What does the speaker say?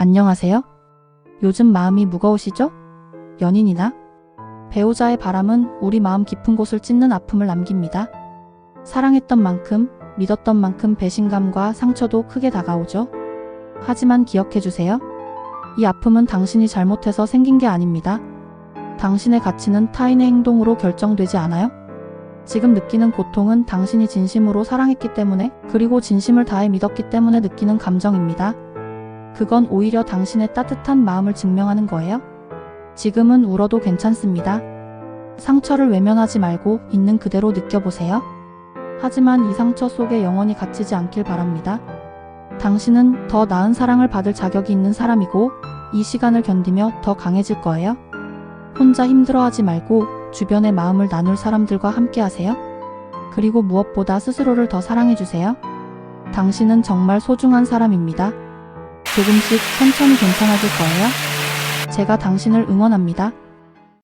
안녕하세요? 요즘 마음이 무거우시죠? 연인이나? 배우자의 바람은 우리 마음 깊은 곳을 찢는 아픔을 남깁니다. 사랑했던 만큼, 믿었던 만큼 배신감과 상처도 크게 다가오죠. 하지만 기억해 주세요. 이 아픔은 당신이 잘못해서 생긴 게 아닙니다. 당신의 가치는 타인의 행동으로 결정되지 않아요? 지금 느끼는 고통은 당신이 진심으로 사랑했기 때문에 그리고 진심을 다해 믿었기 때문에 느끼는 감정입니다. 그건 오히려 당신의 따뜻한 마음을 증명하는 거예요. 지금은 울어도 괜찮습니다. 상처를 외면하지 말고 있는 그대로 느껴보세요. 하지만 이 상처 속에 영원히 갇히지 않길 바랍니다. 당신은 더 나은 사랑을 받을 자격이 있는 사람이고 이 시간을 견디며 더 강해질 거예요. 혼자 힘들어하지 말고 주변의 마음을 나눌 사람들과 함께 하세요. 그리고 무엇보다 스스로를 더 사랑해주세요. 당신은 정말 소중한 사람입니다. 조금씩 천천히 괜찮아질 거예요. 제가 당신을 응원합니다.